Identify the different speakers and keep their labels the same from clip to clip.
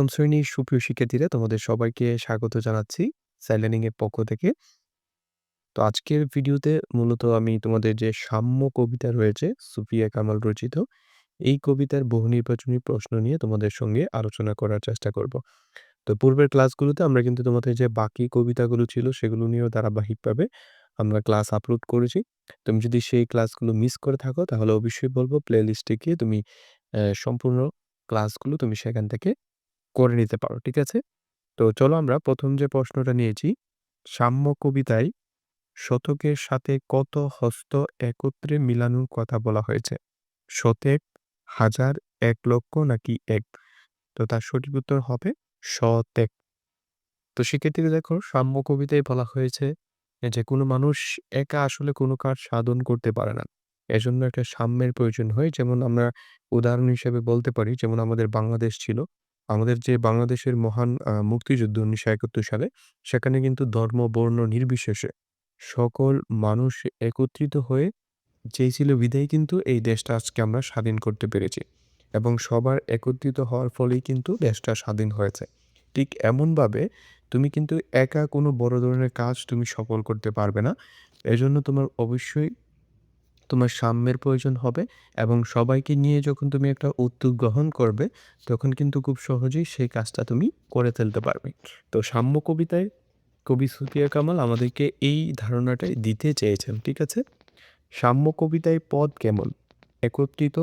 Speaker 1: দশম শ্রেণির সুপ্রিয় শিক্ষার্থীরা তোমাদের সবাইকে স্বাগত জানাচ্ছি সাইলেনিং এর পক্ষ থেকে। তো আজকের ভিডিওতে মূলত আমি তোমাদের যে সাম্য কবিতা রয়েছে সুফিয়া কামাল রচিত, এই কবিতার বহু নির্বাচনী প্রশ্ন নিয়ে তোমাদের সঙ্গে আলোচনা করার চেষ্টা করব। তো পূর্বের ক্লাসগুলোতে আমরা কিন্তু তোমাদের যে বাকি কবিতাগুলো ছিল সেগুলো নিয়েও ধারাবাহিকভাবে আমরা ক্লাস আপলোড করেছি। তুমি যদি সেই ক্লাসগুলো মিস করে থাকো তাহলে অবশ্যই বলব প্লে লিস্টে গিয়ে তুমি সম্পূর্ণ ক্লাসগুলো তুমি সেখান থেকে করে নিতে পারো, ঠিক আছে? তো চলো আমরা প্রথম যে প্রশ্নটা নিয়েছি, সাম্য কবিতায় শতকের সাথে কত হস্ত একত্রে মিলানোর কথা বলা হয়েছে? শতেক, হাজার, এক লক্ষ নাকি এক? তো তার সঠিক উত্তর হবে শতেক। তো সেক্ষেত্রে দেখো, সাম্য কবিতায় বলা হয়েছে যে কোনো মানুষ একা আসলে কোনো কাজ সাধন করতে পারে না। এজন্য একটা সাম্যের প্রয়োজন হয়। যেমন আমরা উদাহরণ হিসেবে বলতে পারি, যেমন আমাদের বাংলাদেশ ছিল। আমাদের যে বাংলাদেশের মহান মুক্তিযুদ্ধ উনিশশো একাত্তর সালে, সেখানে কিন্তু ধর্ম, বর্ণ নির্বিশেষে সকল মানুষ একত্রিত হয়ে চেয়েছিল বিধায় কিন্তু এই দেশটা আজকে আমরা স্বাধীন করতে পেরেছি। এবং সবার একত্রিত হওয়ার ফলেই কিন্তু দেশটা স্বাধীন হয়েছে। ঠিক এমনভাবে তুমি কিন্তু একা কোনো বড় ধরনের কাজ তুমি সফল করতে পারবে না। এজন্য তোমার অবশ্যই তোমার সাম্যের প্রয়োজন হবে এবং সবাইকে নিয়ে যখন তুমি একটা উদ্যোগ গ্রহণ করবে, তখন কিন্তু খুব সহজেই সেই কাজটা তুমি করে ফেলতে পারবে। তো সাম্য কবিতায় কবি সুফিয়া কামাল আমাদেরকে এই ধারণাটাই দিতে চেয়েছেন, ঠিক আছে? সাম্য কবিতায় পদ কেমন? একত্রিত,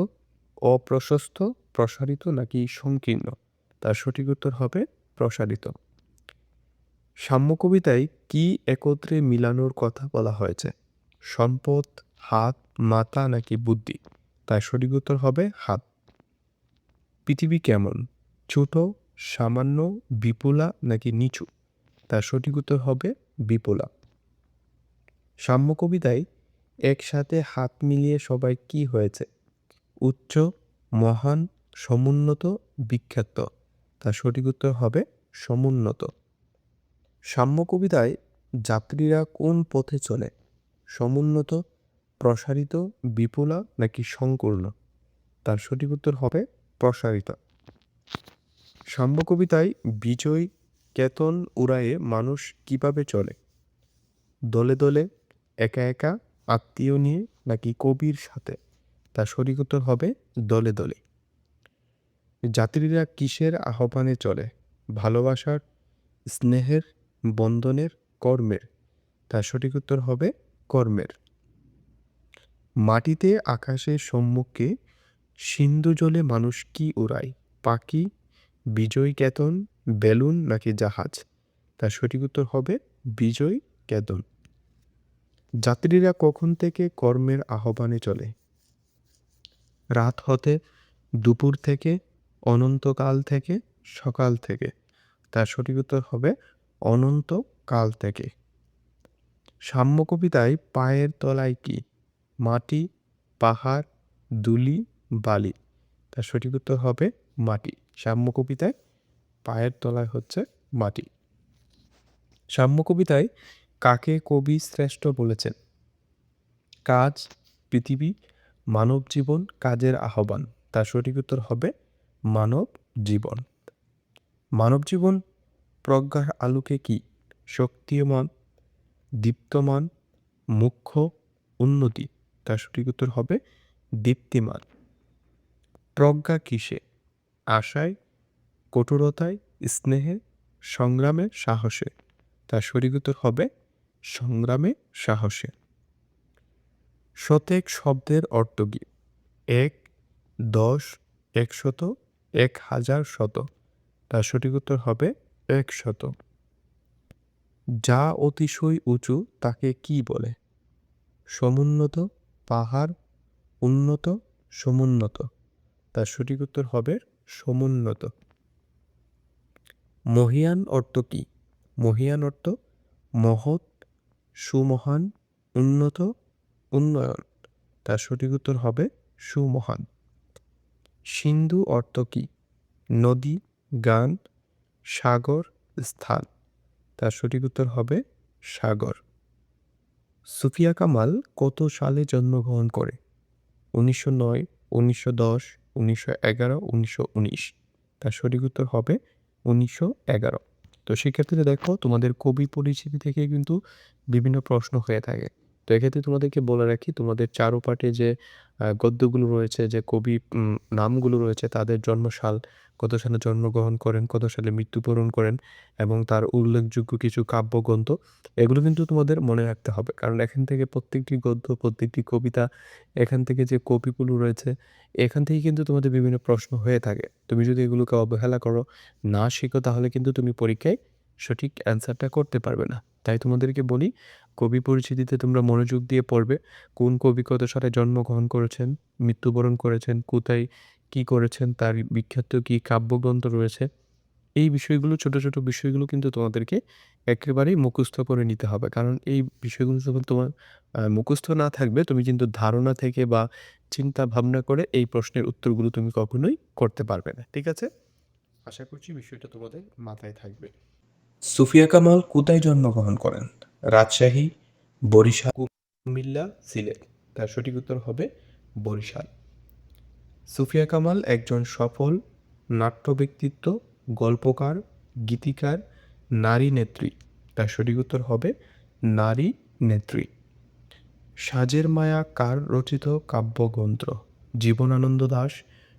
Speaker 1: অপ্রশস্ত, প্রসারিত নাকি সংকীর্ণ? তার সঠিক উত্তর হবে প্রসারিত। সাম্য কবিতায় কি একত্রে মিলানোর কথা বলা হয়েছে? সম্পদ, হাত মাথা নাকি বুদ্ধি? তাই সঠিক উত্তর হবে হাত। পৃথিবী কেমন? ছোট, সামান্য, বিপুলা নাকি নিচু? তার সঠিক উত্তর হবে বিপুলা। সাম্য কবিতায় একসাথে হাত মিলিয়ে সবাই কি হয়েছে? উচ্চ, মহান, সমুন্নত, বিখ্যাত। তার সঠিক উত্তর হবে সমুন্নত। সাম্য কবিতায় যাত্রীরা কোন পথে চলে? সমুন্নত প্রসারিত, বিপুলা নাকি সংকীর্ণ? তার সঠিক উত্তর হবে প্রসারিত। সাম্য কবিতায় বিজয় কেতন উড়ায়ে মানুষ কীভাবে চলে? দলে দলে, একা একা, আত্মীয় নিয়ে নাকি কবির সাথে? তার সঠিক উত্তর হবে দলে দলে। যাত্রীরা কিসের আহ্বানে চলে? ভালোবাসার, স্নেহের, বন্ধনের, কর্মের। তার সঠিক উত্তর হবে কর্মের। মাটিতে আকাশের সম্মুখে সিন্ধু জলে মানুষ কি উড়ায়? পাখি, বিজয় কেতন, বেলুন নাকি জাহাজ? তার সঠিক উত্তর হবে বিজয় কেতন। যাত্রীরা কখন থেকে কর্মের আহ্বানে চলে? রাত হতে দুপুর থেকে, অনন্তকাল থেকে, সকাল থেকে। তার সঠিক উত্তর হবে অনন্তকাল থেকে। সাম্য কবিতায় পায়ের তলায় কি? মাটি, পাহাড়, দুলি, বালি। তার সঠিক উত্তর হবে মাটি। সাম্য কবিতায় পায়ের তলায় হচ্ছে মাটি। সাম্য কবিতায় কাকে কবি শ্রেষ্ঠ বলেছেন? কাজ, পৃথিবী, মানব জীবন, কাজের আহ্বান। তার সঠিক উত্তর হবে মানব জীবন। মানব জীবন প্রজ্ঞার আলোকে কি? শক্তিমান, দীপ্তমান, মুখ্য, উন্নতি। তার সঠিক উত্তর হবে দীপ্তিমান। প্রজ্ঞা কিসে? আশায়, কঠোরতায়, স্নেহে, সংগ্রামে, সাহসে। তার সঠিক উত্তর হবে সংগ্রামে, সাহসে। শতেক শব্দের অর্থ কি এক, দশ, একশত, এক হাজার শত। তার সঠিক উত্তর হবে একশত। যা অতিশয় উঁচু তাকে কি বলে? সমুন্নত পাহাড় উন্নত, সমুন্নত। তার সঠিক উত্তর হবে সমুন্নত। মহিয়ান অর্থ কি? মহিয়ান অর্থ মহৎ, সুমহান, উন্নত, উন্নয়ন। তার সঠিক উত্তর হবে সুমহান। সিন্ধু অর্থ কি? নদী, গান, সাগর, স্থান। তার সঠিক উত্তর হবে সাগর। সুফিয়া কামাল কত সালে জন্মগ্রহণ করে? উনিশশো নয়, উনিশশো দশ, উনিশশো এগারো, উনিশশো উনিশ। তার সঠিক উত্তর হবে উনিশশো এগারো। তো সেক্ষেত্রে দেখো তোমাদের কবি পরিচিতি থেকে কিন্তু বিভিন্ন প্রশ্ন হয়ে থাকে। তো এক্ষেত্রে তোমাদেরকে বলে রাখি, তোমাদের চারো পাঠে যে গদ্যগুলো রয়েছে, যে কবি নামগুলো রয়েছে, তাদের জন্মসাল, কত সালে জন্মগ্রহণ করেন, কত সালে মৃত্যুবরণ করেন এবং তার উল্লেখযোগ্য কিছু কাব্যগ্রন্থ, এগুলো কিন্তু তোমাদের মনে রাখতে হবে। কারণ এখান থেকে প্রত্যেকটি গদ্য, প্রত্যেকটি কবিতা, এখান থেকে যে কবিগুলো রয়েছে, এখান থেকে কিন্তু তোমাদের বিভিন্ন প্রশ্ন হয়ে থাকে। তুমি যদি এগুলোকে অবহেলা করো, না শিখো, তাহলে কিন্তু তুমি পরীক্ষায় সঠিক অ্যান্সারটা করতে পারবে না। তাই তোমাদেরকে বলি কবি পরিচিতিতে তোমরা মনোযোগ দিয়ে পড়বে। কোন কবি কত সালে জন্মগ্রহণ করেছেন, মৃত্যুবরণ করেছেন, কোথায় কি করেছেন, তার বিখ্যাত কি কাব্যগ্রন্থ রয়েছে। এই বিষয়গুলো, ছোট ছোট বিষয়গুলো কিন্তু তোমাদেরকে একেবারেই মুখস্থ করে নিতে হবে। কারণ এই বিষয়গুলো যখন তোমার মুখস্থ না থাকবে, তুমি কিন্তু ধারণা থেকে বা চিন্তা ভাবনা করে এই প্রশ্নের উত্তরগুলো তুমি কখনোই করতে পারবে না। ঠিক আছে? আশা করছি বিষয়টা তোমাদের মাথায় থাকবে। সুফিয়া কামাল কোথায় জন্মগ্রহণ করেন? রাজশাহী, বরিশাল, কুমিল্লা, সিলেট। তার সঠিক উত্তর হবে বরিশাল। সুফিয়া কামাল একজন সফল নাট্য ব্যক্তিত্ব গল্পকার, গীতিকার, নারী নেত্রী। তার সঠিক উত্তর হবে নারী নেত্রী। সাজের মায়া কার রচিত কাব্যগ্রন্থ? জীবনানন্দ দাস,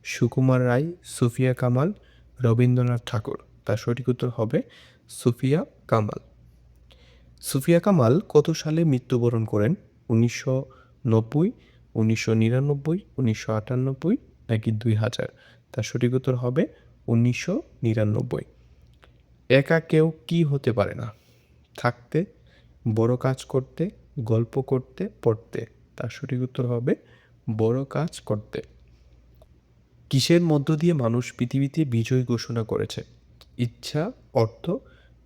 Speaker 1: সুকুমার রায়, সুফিয়া কামাল, রবীন্দ্রনাথ ঠাকুর। তার সঠিক উত্তর হবে সুফিয়া কামাল। সুফিয়া কামাল কত সালে মৃত্যুবরণ করেন? উনিশশো নব্বই, উনিশশো নিরানব্বই, উনিশশো আটানব্বই নাকি দুই হাজার? তার সঠিক উত্তর হবে উনিশশো নিরানব্বই। একা কেউ কি হতে পারে না? থাকতে, বড় কাজ করতে, গল্প করতে, পড়তে। তার সঠিক উত্তর হবে বড় কাজ করতে। কিসের মধ্য দিয়ে মানুষ পৃথিবীতে বিজয় ঘোষণা করেছে? ইচ্ছা, অর্থ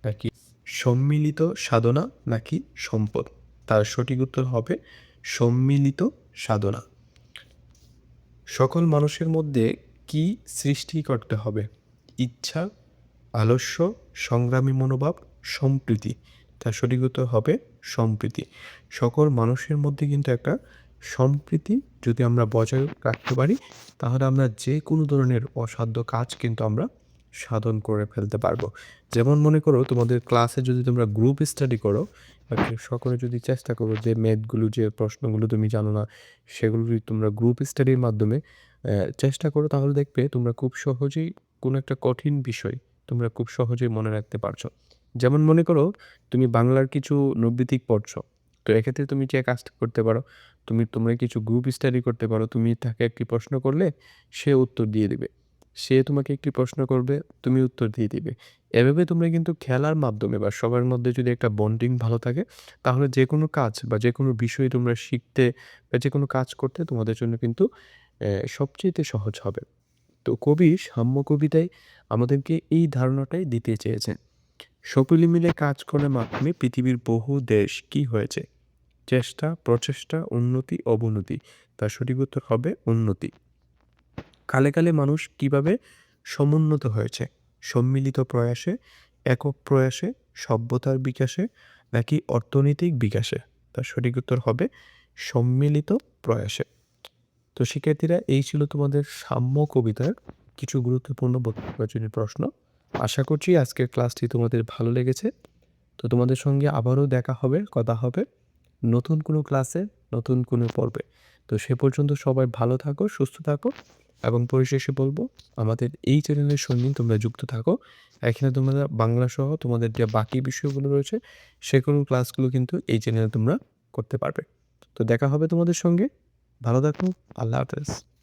Speaker 1: নাকি সম্মিলিত সাধনা নাকি সম্পদ? তার সঠিক উত্তর হবে সম্মিলিত সাধনা। সকল মানুষের মধ্যে কি সৃষ্টি করতে হবে? ইচ্ছা, আলস্য, সংগ্রামী মনোভাব, সম্প্রীতি। তার সঠিক উত্তর হবে সম্প্রীতি। সকল মানুষের মধ্যে কিন্তু একটা সম্প্রীতি যদি আমরা বজায় রাখতে পারি, তাহলে আমরা যে কোনো ধরনের অসাধ্য কাজ কিন্তু আমরা সাধন করে ফেলতে পারব। যেমন মনে করো, তোমাদের ক্লাসে যদি তোমরা গ্রুপ স্টাডি করো সকলে যদি চেষ্টা করো যে ম্যাথগুলো যে প্রশ্নগুলো তুমি জানো না, সেগুলো যদি তোমরা গ্রুপ স্টাডির মাধ্যমে চেষ্টা করো, তাহলে দেখবে তোমরা খুব সহজেই কোনো একটা কঠিন বিষয় তোমরা খুব সহজেই মনে রাখতে পারছ। যেমন মনে করো, তুমি বাংলার কিছু নৈবিতিক পড়ছো, তো এক্ষেত্রে তুমি যে কাজটা করতে পারো, তুমি, তোমরা কিছু গ্রুপ স্টাডি করতে পারো, তুমি তাকে একটি প্রশ্ন করলে, সে উত্তর দিয়ে দিবে। সে তোমাকে একটি প্রশ্ন করবে, তুমি উত্তর দিয়ে দিবে। এভাবে তোমরা কিন্তু খেলার মাধ্যমে বা সবার মধ্যে যদি একটা বন্ডিং ভালো থাকে, তাহলে যে কোনো কাজ বা যে কোনো বিষয় তোমরা শিখতে বা যে কোনো কাজ করতে তোমাদের জন্য কিন্তু সবচেয়েতে সহজ হবে। তো কবি সাম্য কবিতায় আমাদেরকে এই ধারণাটাই দিতে চেয়েছেন, সকলে মিলে কাজ করার মাধ্যমে পৃথিবীর বহু দেশ কি হয়েছে? চেষ্টা, প্রচেষ্টা, উন্নতি, অবনতি, তার সঠিক উত্তর হবে উন্নতি। কালে কালে মানুষ কীভাবে সমুন্নত হয়েছে? সম্মিলিত প্রয়াসে, একক প্রয়াসে, সভ্যতার বিকাশে নাকি অর্থনৈতিক বিকাশে? তার সঠিক উত্তর হবে সম্মিলিত প্রয়াসে। তো শিক্ষার্থীরা, এই ছিল তোমাদের সাম্য কবিতার কিছু গুরুত্বপূর্ণ নির্বাচনী প্রশ্ন। আশা করছি আজকের ক্লাসটি তোমাদের ভালো লেগেছে। তো তোমাদের সঙ্গে আবারও দেখা হবে, কথা হবে নতুন কোনো ক্লাসে, নতুন কোনো পর্বে। তো সে পর্যন্ত সবাই ভালো থাকো, সুস্থ থাকো। এবং পরিশেষে বলব, আমাদের এই চ্যানেলের সঙ্গে তোমরা যুক্ত থাকো। এখানে তোমরা বাংলা সহ তোমাদের যে বাকি বিষয়গুলো রয়েছে, সেগুলো ক্লাসগুলো কিন্তু এই চ্যানেলে তোমরা করতে পারবে। তো দেখা হবে তোমাদের সঙ্গে। ভালো থাকো। আল্লাহ হাফেজ।